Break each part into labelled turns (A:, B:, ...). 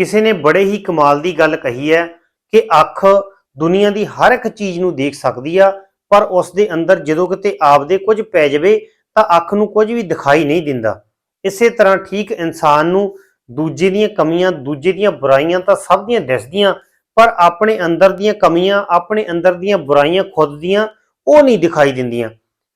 A: ਕਿਸੇ ਨੇ ਬੜੇ ਹੀ ਕਮਾਲ ਦੀ ਗੱਲ ਕਹੀ ਹੈ ਕਿ ਅੱਖ ਦੁਨੀਆ ਦੀ ਹਰ ਇੱਕ ਚੀਜ਼ ਨੂੰ ਦੇਖ ਸਕਦੀ ਆ, ਪਰ ਉਸ ਦੇ ਅੰਦਰ ਜਦੋਂ ਕਿਤੇ ਆਪਦੇ ਕੁਝ ਪੈ ਜਾਵੇ ਤਾਂ ਅੱਖ ਨੂੰ ਕੁਝ ਵੀ ਦਿਖਾਈ ਨਹੀਂ ਦਿੰਦਾ। ਇਸੇ ਤਰ੍ਹਾਂ ਠੀਕ ਇਨਸਾਨ ਨੂੰ ਦੂਜੇ ਦੀਆਂ ਕਮੀਆਂ, ਦੂਜੇ ਦੀਆਂ ਬੁਰਾਈਆਂ ਤਾਂ ਸਭ ਦੀਆਂ ਦਿਸਦੀਆਂ, ਪਰ ਆਪਣੇ ਅੰਦਰ ਦੀਆਂ ਕਮੀਆਂ, ਆਪਣੇ ਅੰਦਰ ਦੀਆਂ ਬੁਰਾਈਆਂ ਖੁਦ ਦੀਆਂ ਉਹ ਨਹੀਂ ਦਿਖਾਈ ਦਿੰਦੀਆਂ।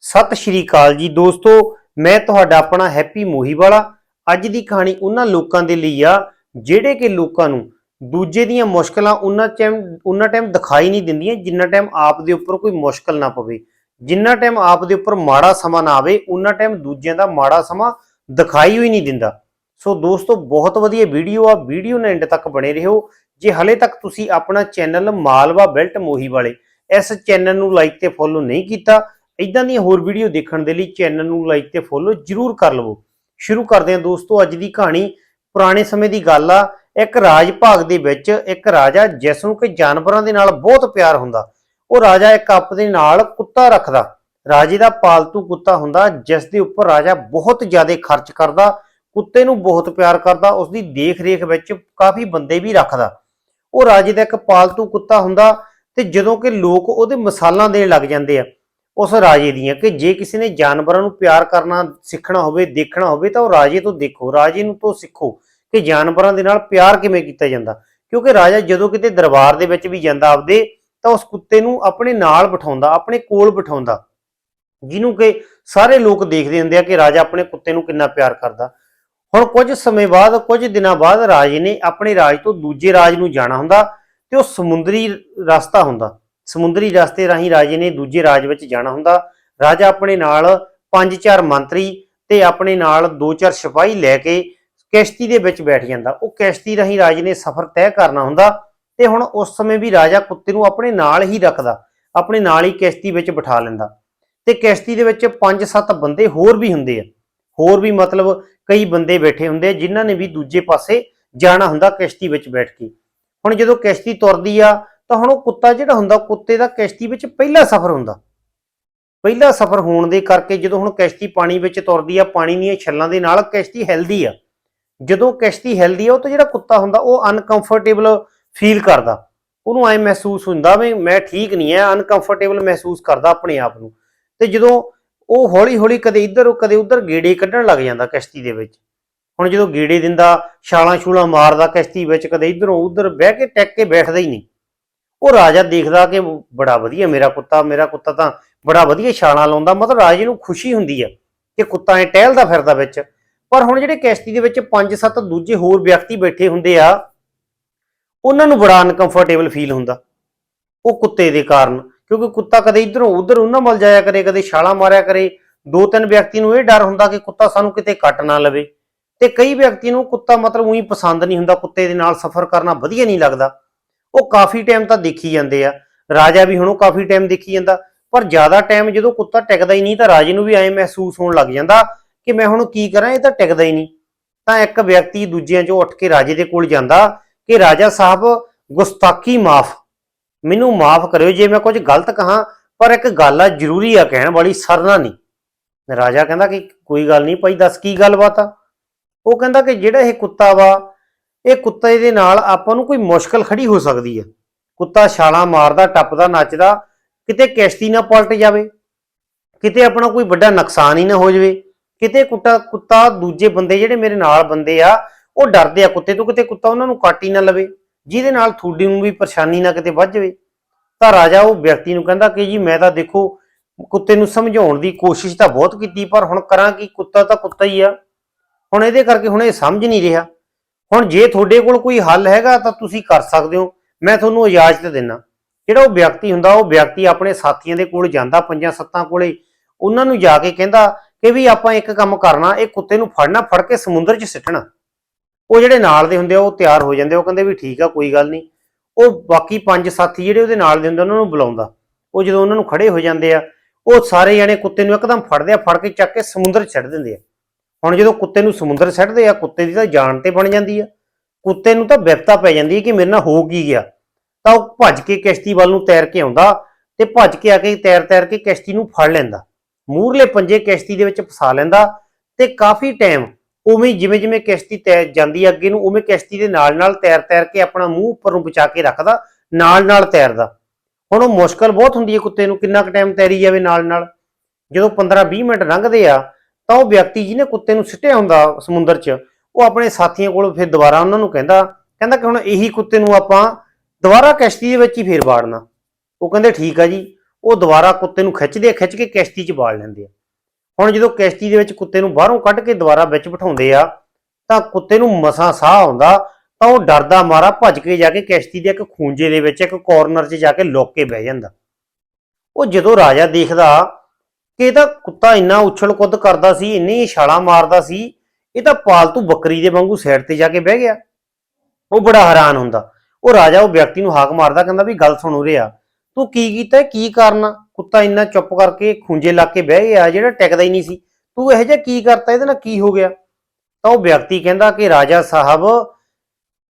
A: ਸਤਿ ਸ਼੍ਰੀ ਅਕਾਲ ਜੀ ਦੋਸਤੋ, ਮੈਂ ਤੁਹਾਡਾ ਆਪਣਾ ਹੈਪੀ ਮੋਹੀ ਵਾਲਾ। ਅੱਜ ਦੀ ਕਹਾਣੀ ਉਹਨਾਂ ਲੋਕਾਂ ਦੇ ਲਈ ਆ ਜਿਹੜੇ ਕਿ ਲੋਕਾਂ ਨੂੰ ਦੂਜੇ ਦੀਆਂ ਮੁਸ਼ਕਲਾਂ ਉਹਨਾਂ ਟਾਈਮ ਉਹਨਾਂ ਟਾਈਮ ਦਿਖਾਈ ਨਹੀਂ ਦਿੰਦੀਆਂ, ਜਿੰਨਾ ਟਾਈਮ ਆਪ ਦੇ ਉੱਪਰ ਕੋਈ ਮੁਸ਼ਕਲ ਨਾ ਪਵੇ। ਜਿੰਨਾ ਟਾਈਮ ਆਪ ਦੇ ਉੱਪਰ ਮਾੜਾ ਸਮਾਂ ਨਾ ਆਵੇ, ਉਹਨਾਂ ਟਾਈਮ ਦੂਜਿਆਂ ਦਾ ਮਾੜਾ ਸਮਾਂ ਦਿਖਾਈ ਹੋਈ ਨਹੀਂ ਦਿੰਦਾ। ਸੋ ਦੋਸਤੋ, ਬਹੁਤ ਵਧੀਆ ਵੀਡੀਓ ਆ। ਵੀਡੀਓ ਨੂੰ ਐਂਡ ਤੱਕ ਬਣੇ ਰਹੋ। ਜੇ ਹਲੇ ਤੱਕ ਤੁਸੀਂ ਆਪਣਾ ਚੈਨਲ ਮਾਲਵਾ ਬੈਲਟ ਮੋਹੀ ਵਾਲੇ ਇਸ ਚੈਨਲ ਨੂੰ ਲਾਈਕ ਤੇ ਫੋਲੋ ਨਹੀਂ ਕੀਤਾ ਇਦਾਂ ਦੀਆਂ ਹੋਰ ਵੀਡੀਓ ਦੇਖਣ ਦੇ ਲਈ ਚੈਨਲ ਨੂੰ ਲਾਈਕ ਤੇ ਫੋਲੋ ਜਰੂਰ ਕਰ ਲਵੋ। ਸ਼ੁਰੂ ਕਰਦੇ ਹਾਂ ਦੋਸਤੋ, ਅੱਜ ਦੀ ਕਹਾਣੀ ਪੁਰਾਣੇ ਸਮੇਂ ਦੀ ਗੱਲ ਆ, ਇੱਕ ਰਾਜ ਭਾਗ ਦੇ ਵਿੱਚ ਇੱਕ ਰਾਜਾ ਜਿਸ ਨੂੰ ਕਿ ਜਾਨਵਰਾਂ ਦੇ ਨਾਲ ਬਹੁਤ ਪਿਆਰ ਹੁੰਦਾ, ਉਹ ਰਾਜਾ ਇੱਕ ਆਪਣੇ ਨਾਲ ਕੁੱਤਾ ਰੱਖਦਾ, ਰਾਜੇ ਦਾ ਪਾਲਤੂ ਕੁੱਤਾ ਹੁੰਦਾ ਜਿਸ ਦੇ ਉੱਪਰ ਰਾਜਾ ਬਹੁਤ ਜ਼ਿਆਦਾ ਖਰਚ ਕਰਦਾ, ਕੁੱਤੇ ਨੂੰ ਬਹੁਤ ਪਿਆਰ ਕਰਦਾ ਉਸ ਦੀ ਦੇਖ-ਰੇਖ ਵਿੱਚ ਕਾਫੀ ਬੰਦੇ ਵੀ ਰੱਖਦਾ। ਉਹ ਰਾਜੇ ਦਾ ਇੱਕ ਪਾਲਤੂ ਕੁੱਤਾ ਹੁੰਦਾ ਤੇ ਜਦੋਂ ਕਿ ਲੋਕ ਉਹਦੇ ਮਿਸਾਲਾਂ ਦੇਣ ਲੱਗ ਜਾਂਦੇ ਆ, ਉਸ ਰਾਜੇ ਦੀਆਂ ਕਿ ਜੇ ਕਿਸੇ ਨੇ ਜਾਨਵਰਾਂ ਨੂੰ ਪਿਆਰ ਕਰਨਾ, ਸਿੱਖਣਾ ਹੋਵੇ, ਦੇਖਣਾ ਹੋਵੇ ਤਾਂ ਉਹ ਰਾਜੇ ਤੋਂ ਦੇਖੋ, ਰਾਜੇ ਨੂੰ ਤੋਂ ਸਿੱਖੋ। ਕਿ ਜਾਨਵਰਾਂ ਦੇ ਨਾਲ ਪਿਆਰ ਕਿਵੇਂ ਕੀਤਾ ਜਾਂਦਾ? ਕਿਉਂਕਿ ਰਾਜਾ ਜਦੋਂ ਕਿਤੇ ਦਰਬਾਰ ਦੇ ਵਿੱਚ ਵੀ ਜਾਂਦਾ ਆਪਦੇ, ਤਾਂ ਉਸ ਕੁੱਤੇ ਨੂੰ ਆਪਣੇ ਨਾਲ ਬਿਠਾਉਂਦਾ, ਆਪਣੇ ਕੋਲ ਬਿਠਾਉਂਦਾ। ਜਿਹਨੂੰ ਕਿ ਸਾਰੇ ਲੋਕ ਦੇਖਦੇ ਹੁੰਦੇ ਆ ਕਿ ਰਾਜਾ ਆਪਣੇ ਕੁੱਤੇ ਨੂੰ ਕਿੰਨਾ ਪਿਆਰ ਕਰਦਾ। ਹੁਣ ਕੁਝ ਸਮੇਂ ਬਾਅਦ, ਕੁਝ ਦਿਨਾਂ ਬਾਅਦ ਰਾਜੇ ਨੇ ਆਪਣੇ ਰਾਜ ਤੋਂ ਦੂਜੇ ਰਾਜ ਨੂੰ ਜਾਣਾ ਹੁੰਦਾ ਤੇ ਉਹ ਸਮੁੰਦਰੀ ਰਸਤਾ ਹੁੰਦਾ। ਸਮੁੰਦਰੀ ਰਸਤੇ ਰਾਹੀਂ ਰਾਜੇ ਨੇ ਦੂਜੇ ਰਾਜ ਵਿੱਚ ਜਾਣਾ ਹੁੰਦਾ। ਰਾਜਾ ਆਪਣੇ ਨਾਲ ਪੰਜ ਚਾਰ ਮੰਤਰੀ ਤੇ ਆਪਣੇ ਨਾਲ ਦੋ ਚਾਰ ਸਿਪਾਹੀ ਲੈ ਕੇ ਕਿਸ਼ਤੀ ਦੇ ਵਿੱਚ ਬੈਠ ਜਾਂਦਾ। ਉਹ ਕਿਸ਼ਤੀ ਰਾਹੀਂ ਰਾਜੇ ਨੇ ਸਫ਼ਰ ਤੈਅ ਕਰਨਾ ਹੁੰਦਾ ਤੇ ਹੁਣ ਉਸ ਸਮੇਂ ਵੀ ਰਾਜਾ ਕੁੱਤੇ ਨੂੰ ਆਪਣੇ ਨਾਲ ਹੀ ਰੱਖਦਾ, ਆਪਣੇ ਨਾਲ ਹੀ ਕਿਸ਼ਤੀ ਵਿੱਚ ਬਿਠਾ ਲੈਂਦਾ। ਤੇ ਕਿਸ਼ਤੀ ਦੇ ਵਿੱਚ 5-7 ਬੰਦੇ ਹੋਰ ਵੀ ਹੁੰਦੇ ਆ। ਹੋਰ ਵੀ ਮਤਲਬ ਕਈ ਬੰਦੇ ਬੈਠੇ ਹੁੰਦੇ ਆ ਜਿਨ੍ਹਾਂ ਨੇ ਵੀ ਦੂਜੇ ਪਾਸੇ ਜਾਣਾ ਹੁੰਦਾ ਕਿਸ਼ਤੀ ਵਿੱਚ ਬੈਠ ਕੇ। ਹੁਣ ਜਦੋਂ ਕਿਸ਼ਤੀ ਤੁਰਦੀ ਆ ਤਾਂ ਹੁਣ ਉਹ ਕੁੱਤਾ ਜਿਹੜਾ ਹੁੰਦਾ, ਕੁੱਤੇ ਦਾ ਕਿਸ਼ਤੀ ਵਿੱਚ ਪਹਿਲਾ ਸਫ਼ਰ ਹੁੰਦਾ। ਪਹਿਲਾ ਸਫ਼ਰ ਹੋਣ ਦੇ ਕਰਕੇ ਜਦੋਂ ਹੁਣ ਕਿਸ਼ਤੀ ਪਾਣੀ ਵਿੱਚ ਤੁਰਦੀ ਆ, ਪਾਣੀ ਦੀਆਂ ਛੱਲਾਂ ਦੇ ਨਾਲ ਕਿਸ਼ਤੀ ਹਿਲਦੀ ਆ। ਜਦੋਂ ਕਿਸ਼ਤੀ ਹਿਲਦੀ ਆ, ਉਹ ਤਾਂ ਜਿਹੜਾ ਕੁੱਤਾ ਹੁੰਦਾ, ਉਹ ਅਨਕੰਫਰਟੇਬਲ ਫੀਲ ਕਰਦਾ। ਉਹਨੂੰ ਐ ਮਹਿਸੂਸ ਹੁੰਦਾ ਵੀ ਮੈਂ ਠੀਕ ਨਹੀਂ ਐ ਅਨਕੰਫਰਟੇਬਲ ਮਹਿਸੂਸ ਕਰਦਾ ਆਪਣੇ ਆਪ ਨੂੰ। ਤੇ ਜਦੋਂ ਉਹ ਹੌਲੀ ਹੌਲੀ ਕਦੇ ਇੱਧਰ ਕਦੇ ਉੱਧਰ ਗੇੜੇ ਕੱਢਣ ਲੱਗ ਜਾਂਦਾ ਕਿਸ਼ਤੀ ਦੇ ਵਿੱਚ। ਹੁਣ ਜਦੋਂ ਗੇੜੇ ਦਿੰਦਾ, ਛਾਲਾਂ ਛੂਲਾਂ ਮਾਰਦਾ ਕਿਸ਼ਤੀ ਵਿੱਚ, ਕਦੇ ਇੱਧਰੋਂ ਉੱਧਰ ਬਹਿ ਕੇ ਟੈਕ ਕੇ ਬੈਠਦਾ ਹੀ ਨਹੀਂ। ਉਹ ਰਾਜਾ ਦੇਖਦਾ ਕਿ ਬੜਾ ਵਧੀਆ ਮੇਰਾ ਕੁੱਤਾ ਮੇਰਾ ਕੁੱਤਾ ਤਾਂ ਬੜਾ ਵਧੀਆ ਛਾਲਾਂ ਲਾਉਂਦਾ, ਮਤਲਬ ਰਾਜੇ ਨੂੰ ਖੁਸ਼ੀ ਹੁੰਦੀ ਆ ਕਿ ਕੁੱਤਾ ਐ ਟਹਿਲਦਾ ਫਿਰਦਾ ਵਿੱਚ। ਪਰ ਹੁਣ ਜਿਹੜੇ ਕਿਸ਼ਤੀ ਦੇ ਵਿੱਚ 5-7 ਦੂਜੇ ਹੋਰ ਵਿਅਕਤੀ ਬੈਠੇ ਹੁੰਦੇ ਆ, ਉਹਨਾਂ ਨੂੰ ਬੜਾ ਅਨਕੰਫਰਟੇਬਲ ਫੀਲ ਹੁੰਦਾ। ਉਹ ਕੁੱਤੇ ਦੇ ਕਾਰਨ, ਕਿਉਂਕਿ ਕੁੱਤਾ ਕਦੇ ਇਧਰੋਂ ਉਧਰ ਉਹਨਾਂ ਵੱਲ ਜਾਇਆ ਕਰੇ, ਕਦੇ ਛਾਲਾਂ ਮਾਰਿਆ ਕਰੇ। ਦੋ ਤਿੰਨ ਵਿਅਕਤੀ ਨੂੰ ਇਹ ਡਰ ਹੁੰਦਾ ਕਿ ਕੁੱਤਾ ਸਾਨੂੰ ਕਿਤੇ ਕੱਟ ਨਾ ਲਵੇ। ਤੇ ਕਈ ਵਿਅਕਤੀ ਨੂੰ ਕੁੱਤਾ ਮਤਲਬ ਉਹੀ ਪਸੰਦ ਨਹੀਂ ਹੁੰਦਾ, ਕੁੱਤੇ ਦੇ ਨਾਲ ਸਫ਼ਰ ਕਰਨਾ ਵਧੀਆ ਨਹੀਂ ਲੱਗਦਾ। ਉਹ ਕਾਫੀ ਟਾਈਮ ਤਾਂ ਦੇਖੀ ਜਾਂਦੇ ਆ। ਰਾਜਾ ਵੀ ਹੁਣ ਉਹ ਕਾਫੀ ਟਾਈਮ ਦੇਖੀ ਜਾਂਦਾ। ਪਰ ਜ਼ਿਆਦਾ ਟਾਈਮ ਜਦੋਂ ਕੁੱਤਾ ਟਿਕਦਾ ਹੀ ਨਹੀਂ, ਤਾਂ ਰਾਜੇ ਨੂੰ ਵੀ ਐਂ ਮਹਿਸੂਸ ਹੋਣ ਲੱਗ ਜਾਂਦਾ ਕਿ ਮੈਂ ਹੁਣ ਕੀ ਕਰਾਂ, ਇਹ ਤਾਂ ਟਿਕਦਾ ਹੀ ਨਹੀਂ। ਤਾਂ ਇੱਕ ਵਿਅਕਤੀ ਦੂਜਿਆਂ ਚੋਂ ਉੱਠ ਕੇ ਰਾਜੇ ਦੇ ਕੋਲ ਜਾਂਦਾ ਕਿ, ਰਾਜਾ ਸਾਹਿਬ, ਗੁਸਤਾਖੀ ਮਾਫ। ਮੈਨੂੰ ਮਾਫ ਕਰਿਓ, ਜੇ ਮੈਂ ਕੁਝ ਗਲਤ ਕਹਾ, ਪਰ ਇੱਕ ਗੱਲ ਆ ਜ਼ਰੂਰੀ ਆ ਕਹਿਣ ਵਾਲੀ, ਸਰਨਾ ਨਹੀਂ। ਰਾਜਾ ਕਹਿੰਦਾ ਕਿ ਕੋਈ ਗੱਲ ਨਹੀਂ, ਭਾਈ ਦੱਸ ਕੀ ਗੱਲਬਾਤ ਆ? ਉਹ ਕਹਿੰਦਾ ਕਿ ਜਿਹੜਾ ਇਹ ਕੁੱਤਾ ਵਾ, ਇਹ ਕੁੱਤੇ ਦੇ ਨਾਲ ਆਪਾਂ ਨੂੰ ਕੋਈ ਮੁਸ਼ਕਲ ਖੜੀ ਹੋ ਸਕਦੀ ਹੈ ਕੁੱਤਾ ਛਾਲਾਂ ਮਾਰਦਾ, ਟੱਪਦਾ, ਨੱਚਦਾ, ਕਿਤੇ ਕਿਸ਼ਤੀ ਨਾ ਪਲਟ ਜਾਵੇ, ਕਿਤੇ ਆਪਣਾ ਕੋਈ ਵੱਡਾ ਨੁਕਸਾਨ ਹੀ ਨਾ ਹੋ ਜਾਵੇ। ਕਿਤੇ ਕੁੱਤਾ ਕੁੱਤਾ ਦੂਜੇ ਬੰਦੇ ਜਿਹੜੇ ਮੇਰੇ ਨਾਲ ਬੰਦੇ ਆ, ਉਹ ਡਰਦੇ ਆ ਕੁੱਤੇ ਤੋਂ, ਕਿਤੇ ਕੁੱਤਾ ਉਹਨਾਂ ਨੂੰ ਕੱਟ ਹੀ ਨਾ ਲਵੇ, ਜਿਹਦੇ ਨਾਲ ਤੁਹਾਡੀ ਨੂੰ ਵੀ ਪਰੇਸ਼ਾਨੀ ਨਾ ਕਿਤੇ ਵੱਧ ਜਾਵੇ। ਤਾਂ ਰਾਜਾ ਉਹ ਵਿਅਕਤੀ ਨੂੰ ਕਹਿੰਦਾ ਕਿ ਜੀ ਮੈਂ ਤਾਂ ਦੇਖੋ, ਕੁੱਤੇ ਨੂੰ ਸਮਝਾਉਣ ਦੀ ਕੋਸ਼ਿਸ਼ ਤਾਂ ਬਹੁਤ ਕੀਤੀ, ਪਰ ਹੁਣ ਕਰਾਂ ਕੀ, ਕੁੱਤਾ ਤਾਂ ਕੁੱਤਾ ਹੀ ਆ। ਹੁਣ ਇਹਦੇ ਕਰਕੇ ਹੁਣ ਇਹ ਸਮਝ ਨਹੀਂ ਰਿਹਾ। ਹੁਣ ਜੇ ਤੁਹਾਡੇ ਕੋਲ ਕੋਈ ਹੱਲ ਹੈਗਾ ਤਾਂ ਤੁਸੀਂ ਕਰ ਸਕਦੇ ਹੋ। ਮੈਂ ਤੁਹਾਨੂੰ ਇਜਾਜ਼ਤ ਦਿੰਦਾ। ਜਿਹੜਾ ਉਹ ਵਿਅਕਤੀ ਹੁੰਦਾ, ਉਹ ਵਿਅਕਤੀ ਆਪਣੇ ਸਾਥੀਆਂ ਦੇ ਕੋਲ ਜਾਂਦਾ, ਪੰਜਾਂ ਸੱਤਾਂ ਕੋਲੇ। ਉਹਨਾਂ ਨੂੰ ਜਾ ਕੇ ਕਹਿੰਦਾ ਕਿ ਵੀ ਆਪਾਂ ਇੱਕ ਕੰਮ ਕਰਨਾ ਇਹ ਕੁੱਤੇ ਨੂੰ ਫੜਨਾ ਫੜ ਕੇ ਸਮੁੰਦਰ 'ਚ ਸਿੱਟਣਾ। ਉਹ ਜਿਹੜੇ ਨਾਲ ਦੇ ਹੁੰਦੇ ਆ ਉਹ ਤਿਆਰ ਹੋ ਜਾਂਦੇ ਆ, ਉਹ ਕਹਿੰਦੇ ਵੀ ਠੀਕ ਆ ਕੋਈ ਗੱਲ ਨਹੀਂ। ਉਹ ਬਾਕੀ ਪੰਜ ਸਾਥੀ ਜਿਹੜੇ ਉਹਦੇ ਨਾਲ ਦੇ ਹੁੰਦੇ ਉਹਨਾਂ ਨੂੰ ਬੁਲਾਉਂਦਾ। ਉਹ ਜਦੋਂ ਉਹਨਾਂ ਨੂੰ ਖੜੇ ਹੋ ਜਾਂਦੇ ਆ ਉਹ ਸਾਰੇ ਜਣੇ ਕੁੱਤੇ ਨੂੰ ਇੱਕਦਮ ਫੜਦੇ ਆ ਫੜ ਕੇ ਚੱਕ ਕੇ ਸਮੁੰਦਰ 'ਚ ਛੱਡ ਦਿੰਦੇ ਆ। ਹੁਣ ਜਦੋਂ ਕੁੱਤੇ ਨੂੰ ਸਮੁੰਦਰ 'ਚ ਛੱਡਦੇ ਆ ਕੁੱਤੇ ਦੀ ਤਾਂ ਜਾਨ ਤੇ ਬਣ ਜਾਂਦੀ ਆ। ਕੁੱਤੇ ਨੂੰ ਤਾਂ ਵਿਪਤਾ ਪੈ ਜਾਂਦੀ ਹੈ ਕਿ ਮੇਰੇ ਨਾਲ ਹੋ ਕੀ ਗਿਆ। ਤਾਂ ਉਹ ਭੱਜ ਕੇ ਕਿਸ਼ਤੀ ਵੱਲ ਨੂੰ ਤੈਰ ਕੇ ਆਉਂਦਾ ਤੇ ਭੱਜ ਕੇ ਆ ਕੇ ਤੈਰ ਤੈਰ ਕੇ ਕਿਸ਼ਤੀ ਨੂੰ ਫੜ ਲੈਂਦਾ। ਮੂਰਲੇ ਪੰਜੇ ਕਿਸ਼ਤੀ ਦੇ ਵਿੱਚ ਫਸਾ ਲੈਂਦਾ ਤੇ ਕਾਫੀ ਟਾਈਮ ਉਵੇਂ ਜਿਵੇਂ ਜਿਵੇਂ ਕਿਸ਼ਤੀ ਤੈਰ ਜਾਂਦੀ ਅੱਗੇ ਨੂੰ ਉਵੇਂ ਕਿਸ਼ਤੀ ਦੇ ਨਾਲ ਨਾਲ ਤੈਰ ਤੈਰ ਕੇ ਆਪਣਾ ਮੂੰਹ ਉੱਪਰ ਨੂੰ ਬਚਾ ਕੇ ਰੱਖਦਾ, ਨਾਲ ਨਾਲ ਤੈਰਦਾ। ਹੁਣ ਉਹ ਮੁਸ਼ਕਲ ਬਹੁਤ ਹੁੰਦੀ ਹੈ ਕੁੱਤੇ ਨੂੰ, ਕਿੰਨਾ ਕੁ ਟਾਈਮ ਤੈਰੀ ਜਾਵੇ ਨਾਲ ਨਾਲ। ਜਦੋਂ 15-20 ਮਿੰਟ ਲੰਘਦੇ ਆ, ਤਾਂ ਉਹ ਵਿਅਕਤੀ ਜਿਹਨੇ ਕੁੱਤੇ ਨੂੰ ਸਿੱਟਿਆ ਹੁੰਦਾ ਸਮੁੰਦਰ 'ਚ, ਉਹ ਆਪਣੇ ਸਾਥੀਆਂ ਕੋਲ ਫਿਰ ਦੁਬਾਰਾ ਉਹਨਾਂ ਨੂੰ ਕਹਿੰਦਾ ਕਹਿੰਦਾ ਕਿ ਹੁਣ ਇਹੀ ਕੁੱਤੇ ਨੂੰ ਆਪਾਂ ਦੁਬਾਰਾ ਕਿਸ਼ਤੀ ਦੇ ਵਿੱਚ ਹੀ ਫੇਰ ਵਾੜਨਾ। ਉਹ ਕਹਿੰਦੇ, ਠੀਕ ਆ ਜੀ ਉਹ ਦੁਬਾਰਾ ਕੁੱਤੇ ਨੂੰ ਖਿੱਚਦੇ ਆ, ਖਿੱਚ ਕੇ ਕਿਸ਼ਤੀ 'ਚ ਬਾੜ ਲੈਂਦੇ ਆ। ਹੁਣ ਜਦੋਂ ਕਿਸ਼ਤੀ ਦੇ ਵਿੱਚ ਕੁੱਤੇ ਨੂੰ ਬਾਹਰੋਂ ਕੱਢ ਕੇ ਦੁਬਾਰਾ ਵਿੱਚ ਬਿਠਾਉਂਦੇ ਆ, ਤਾਂ ਕੁੱਤੇ ਨੂੰ ਮਸਾਂ ਸਾਹ ਆਉਂਦਾ, ਤਾਂ ਉਹ ਡਰਦਾ ਮਾਰਾ ਭੱਜ ਕੇ ਜਾ ਕੇ ਕਿਸ਼ਤੀ ਦੇ ਇੱਕ ਖੂੰਜੇ ਦੇ ਵਿੱਚ, ਇੱਕ ਕੋਰਨਰ 'ਚ ਜਾ ਕੇ ਲੁੱਕ ਕੇ ਬਹਿ ਜਾਂਦਾ। ਉਹ ਜਦੋਂ ਰਾਜਾ ਦੇਖਦਾ ਕਿ ਇਹਦਾ ਕੁੱਤਾ ਇੰਨਾ ਉਛਲ ਕੁੱਦ ਕਰਦਾ ਸੀ, ਇੰਨੀ ਛਾਲਾਂ ਮਾਰਦਾ ਸੀ, ਇਹ ਤਾਂ ਪਾਲਤੂ ਬੱਕਰੀ ਦੇ ਵਾਂਗੂ ਸਾਈਡ ਤੇ ਜਾ ਕੇ ਬਹਿ ਗਿਆ। ਉਹ ਬੜਾ ਹੈਰਾਨ ਹੁੰਦਾ। ਉਹ ਰਾਜਾ ਉਹ ਵਿਅਕਤੀ ਨੂੰ ਹਾਕ ਮਾਰਦਾ, ਕਹਿੰਦਾ ਵੀ ਗੱਲ ਸੁਣ ਰਿਹਾ ਤੂੰ ਕੀ ਕੀਤਾ, ਕੀ ਕਰਨਾ ਕੁੱਤਾ ਇੰਨਾ ਚੁੱਪ ਕਰਕੇ ਖੁੰਝੇ ਲਾ ਕੇ ਬਹਿ ਗਿਆ, ਜਿਹੜਾ ਟਿਕਦਾ ਹੀ ਨਹੀਂ ਸੀ। ਤੂੰ ਇਹੋ ਜਿਹਾ ਕੀ ਕਰਤਾ, ਇਹਦੇ ਨਾਲ ਕੀ ਹੋ ਗਿਆ? ਤਾਂ ਉਹ ਵਿਅਕਤੀ ਕਹਿੰਦਾ ਕਿ ਰਾਜਾ ਸਾਹਿਬ,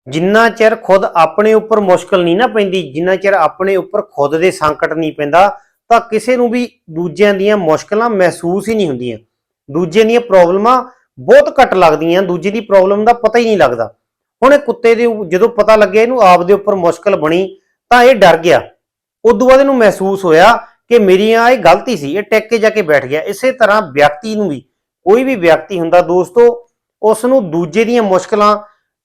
A: ਜਿੰਨਾ ਚਿਰ ਖੁਦ ਆਪਣੇ ਉੱਪਰ ਮੁਸ਼ਕਲ ਨਹੀਂ ਨਾ ਪੈਂਦੀ, ਜਿੰਨਾ ਚਿਰ ਆਪਣੇ ਉੱਪਰ ਖੁਦ ਦੇ ਸੰਕਟ ਨਹੀਂ ਪੈਂਦਾ, ਤਾਂ ਕਿਸੇ ਨੂੰ ਵੀ ਦੂਜਿਆਂ ਦੀਆਂ ਮੁਸ਼ਕਲਾਂ ਮਹਿਸੂਸ ਹੀ ਨਹੀਂ ਹੁੰਦੀਆਂ। ਦੂਜੇ ਦੀਆਂ ਪ੍ਰੋਬਲਮਾਂ ਬਹੁਤ ਘੱਟ ਲੱਗਦੀਆਂ, ਦੂਜੇ ਦੀ ਪ੍ਰੋਬਲਮ ਦਾ ਪਤਾ ਹੀ ਨਹੀਂ ਲੱਗਦਾ। ਹੁਣ ਇਹ ਕੁੱਤੇ ਦੇ ਜਦੋਂ ਪਤਾ ਲੱਗਿਆ ਇਹਨੂੰ ਆਪ ਦੇ ਉੱਪਰ ਮੁਸ਼ਕਲ ਬਣੀ, ਤਾਂ ਇਹ ਡਰ ਗਿਆ। ਉਦੋਂ ਬਾਅਦ ਇਹਨੂੰ ਮਹਿਸੂਸ ਹੋਇਆ ਕਿ ਮੇਰੀ ਆ ਇਹ ਗਲਤੀ ਸੀ, ਇਹ ਟਿਕ ਕੇ ਜਾ ਕੇ ਬੈਠ ਗਿਆ। ਇਸੇ ਤਰ੍ਹਾਂ ਵਿਅਕਤੀ ਨੂੰ ਵੀ, ਕੋਈ ਵੀ ਵਿਅਕਤੀ ਹੁੰਦਾ ਦੋਸਤੋ ਉਸ ਨੂੰ ਦੂਜੇ ਦੀਆਂ ਮੁਸ਼ਕਲਾਂ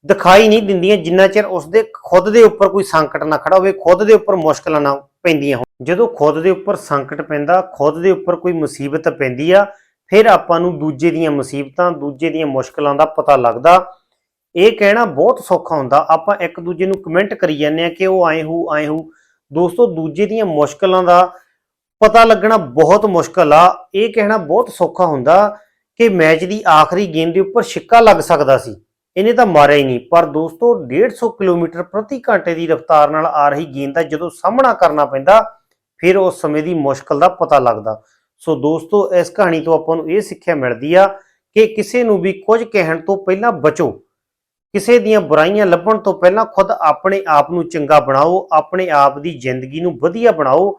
A: ਦਿਖਾਈ ਨਹੀਂ ਦਿੰਦੀਆਂ ਜਿੰਨਾ ਚਿਰ ਉਸ ਦੇ ਖੁਦ ਦੇ ਉੱਪਰ ਕੋਈ ਸੰਕਟ ਨਾ ਖੜਾ ਹੋਵੇ, ਖੁਦ ਦੇ ਉੱਪਰ ਮੁਸ਼ਕਲਾਂ ਨਾ ਪੈਂਦੀਆਂ ਹੋਣ। ਜਦੋਂ ਖੁਦ ਦੇ ਉੱਪਰ ਸੰਕਟ ਪੈਂਦਾ, ਖੁਦ ਦੇ ਉੱਪਰ ਕੋਈ ਮੁਸੀਬਤ ਪੈਂਦੀ ਆ, ਫਿਰ ਆਪਾਂ ਨੂੰ ਦੂਜੇ ਦੀਆਂ ਮੁਸੀਬਤਾਂ, ਦੂਜੇ ਦੀਆਂ ਮੁਸ਼ਕਲਾਂ ਦਾ ਪਤਾ ਲੱਗਦਾ। ਇਹ ਕਹਿਣਾ ਬਹੁਤ ਸੌਖਾ ਹੁੰਦਾ। ਆਪਾਂ ਇੱਕ ਦੂਜੇ ਨੂੰ ਕਮੈਂਟ ਕਰੀ ਜਾਂਦੇ ਆ ਕਿ ਉਹ ਆਏ ਹੂ ਆਏ ਹੂ। ਦੋਸਤੋ, ਦੂਜੇ ਦੀਆਂ ਮੁਸ਼ਕਲਾਂ ਦਾ ਪਤਾ ਲੱਗਣਾ ਬਹੁਤ ਮੁਸ਼ਕਲ ਆ। ਇਹ ਕਹਿਣਾ ਬਹੁਤ ਸੌਖਾ ਹੁੰਦਾ ਕਿ ਮੈਚ ਦੀ ਆਖਰੀ ਗੇਂਦ ਦੇ ਉੱਪਰ ਛਿੱਕਾ ਲੱਗ ਸਕਦਾ ਸੀ। ਇਹਨੇ ਤਾਂ ਮਾਰਿਆ ਹੀ ਨਹੀਂ। ਪਰ ਦੋਸਤੋ 150 ਕਿਲੋਮੀਟਰ ਪ੍ਰਤੀ ਘੰਟੇ ਦੀ ਰਫ਼ਤਾਰ ਨਾਲ ਆ ਰਹੀ ਗੇਂਦ ਦਾ ਜਦੋਂ ਸਾਹਮਣਾ ਕਰਨਾ ਪੈਂਦਾ, ਫਿਰ ਉਸ ਸਮੇਂ ਦੀ ਮੁਸ਼ਕਲ ਦਾ ਪਤਾ ਲੱਗਦਾ। ਸੋ ਦੋਸਤੋ, ਇਸ ਕਹਾਣੀ ਤੋਂ ਆਪਾਂ ਨੂੰ ਇਹ ਸਿੱਖਿਆ ਮਿਲਦੀ ਆ ਕਿ ਕਿਸੇ ਨੂੰ ਵੀ ਕੁਝ ਕਹਿਣ ਤੋਂ ਪਹਿਲਾਂ ਬਚੋ। ਕਿਸੇ ਦੀਆਂ ਬੁਰਾਈਆਂ ਲੱਭਣ ਤੋਂ ਪਹਿਲਾਂ ਖੁਦ ਆਪਣੇ ਆਪ ਨੂੰ ਚੰਗਾ ਬਣਾਓ, ਆਪਣੇ ਆਪ ਦੀ ਜ਼ਿੰਦਗੀ ਨੂੰ ਵਧੀਆ ਬਣਾਓ।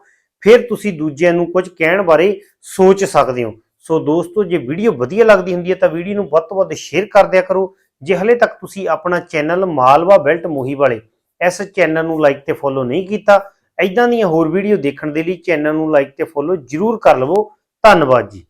A: ਫਿਰ ਤੁਸੀਂ ਦੂਜਿਆਂ ਨੂੰ ਕੁਝ ਕਹਿਣ ਬਾਰੇ ਸੋਚ ਸਕਦੇ ਹੋ। ਸੋ ਦੋਸਤੋ, ਜੇ ਵੀਡੀਓ ਵਧੀਆ ਲੱਗਦੀ ਹੁੰਦੀ ਹੈ ਤਾਂ ਵੀਡੀਓ ਨੂੰ ਵੱਧ ਤੋਂ ਵੱਧ ਸ਼ੇਅਰ ਕਰ ਦਿਆ ਕਰੋ। ਜੇ ਹਲੇ ਤੱਕ ਤੁਸੀਂ ਆਪਣਾ ਚੈਨਲ ਮਾਲਵਾ ਬੈਲਟ ਮੋਹੀ ਵਾਲੇ ਇਸ ਚੈਨਲ ਨੂੰ ਲਾਈਕ ਤੇ ਫੋਲੋ ਨਹੀਂ ਕੀਤਾ ਐਦਾਂ ਦੀਆਂ ਹੋਰ ਵੀਡੀਓ ਦੇਖਣ ਦੇ ਲਈ ਚੈਨਲ ਨੂੰ ਲਾਈਕ ਤੇ ਫੋਲੋ ਜਰੂਰ ਕਰ ਲਵੋ। ਧੰਨਵਾਦ ਜੀ।